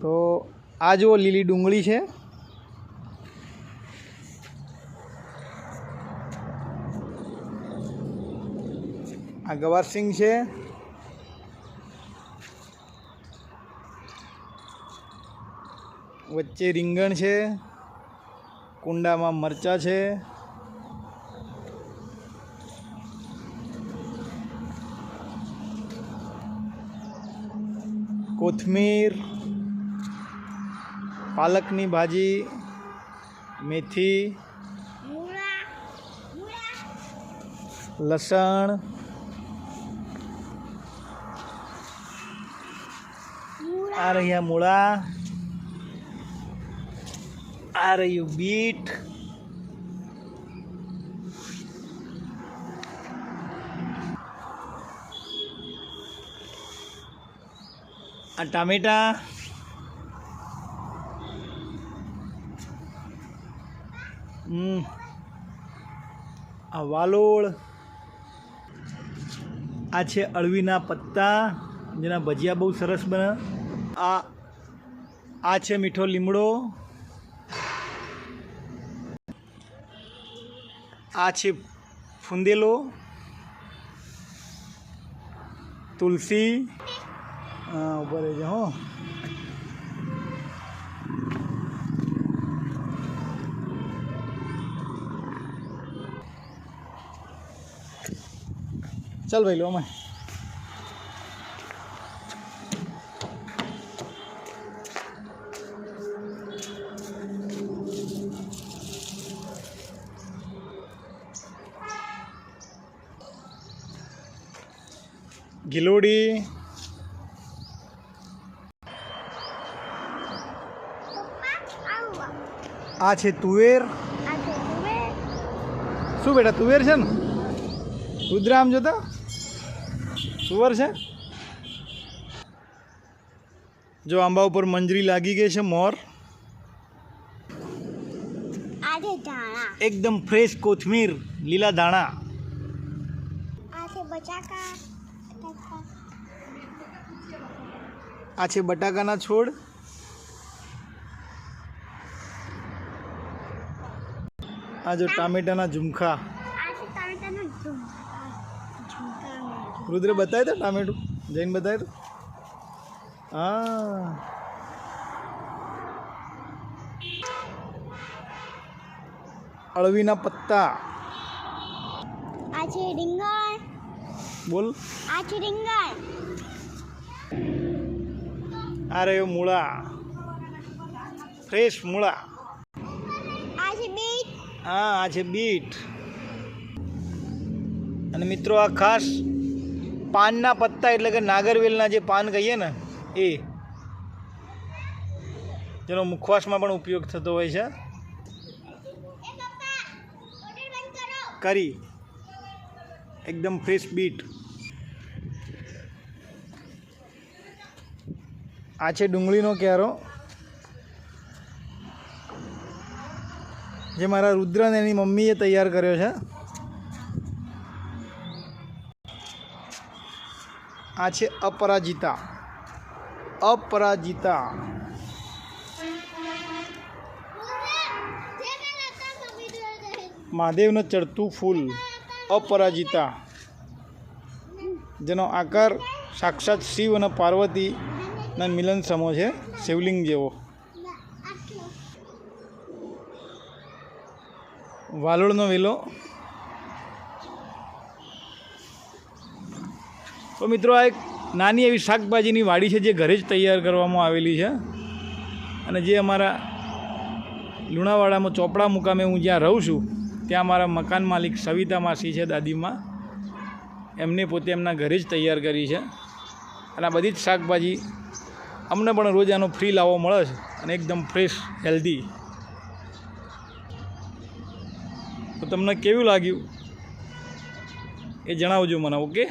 તો આ જુઓ લીલી ડુંગળી છે. આ ગવારસિંગ છે. વચ્ચે રીંગણ છે. કુંડામાં મરચાં છે. કોથમીર. પાલકની ભાજી મેથી લસણ આ રહ્યા મૂળા આ રહ્યું બીટ આ ટામેટા આ વાલોળ. આ છે અળવીના પત્તા, જેના ભજીયા બહુ સરસ બને. આ આ છે મીઠો લીમડો. આ છે ફુંદેલો. તુલસી. રહેજો હો. ચાલ ભાઈ લો અમે ગિલોડી. આ છે તુવેર. શું બેટા તુવેર છે ને? રુદ્રામ જોતા? તુવર છે? જો આંબા ઉપર મંજરી લાગી ગઈ છે મોર. એકદમ ફ્રેશ કોથમીર લીલા તથા આ છે બટાકાના છોડ. આ જો ટામેટાના ઝુમખા. રુદ્ર બતાય તો ટામેટું જઈને બતાવ્યું હતું હા. અળવીના પત્તા. આજે રીંગણ. બોલ. આજે રીંગણ. આ રહ્યો મૂળા. ફ્રેશ મૂળા. આજે બીટ. હા આ છે બીટ. અને મિત્રો આ ખાસ પાનના પત્તા એટલે કે નાગરવેલના જે પાન કહીએ ને, એ. જેનો મુખવાસમાં પણ ઉપયોગ થતો હોય છે. કરો. કરી એકદમ ફ્રેશ બીટ આ છે ડુંગળીનો ક્યારો જે મારા રુદ્રને એની મમ્મીએ તૈયાર કર્યો છે. આ છે અપરાજિતા. અપરાજિતા. મહાદેવને ચડતું ફૂલ. અપરાજિતા. જેનો આકાર સાક્ષાત શિવ અને પાર્વતીના મિલન સમો છે, શિવલિંગ જેવો. વાલોળનો વેલો તો મિત્રો આ એક નાની એવી શાકભાજીની વાડી છે જે ઘરે જ તૈયાર કરવામાં આવેલી છે. અને જે અમારા લુણાવાડામાં ચોપડા મુકામે હું જ્યાં રહું છું, ત્યાં મારા મકાન માલિક સવિતા માસી છે દાદીમાં. એમને પોતે એમના ઘરે જ તૈયાર કરી છે. અને આ બધી જ શાકભાજી અમને પણ રોજ આનો ફ્રી લાવો મળે છે અને એકદમ ફ્રેશ હેલ્ધી તો તમને કેવું લાગ્યું? એ જણાવજો મને ઓકે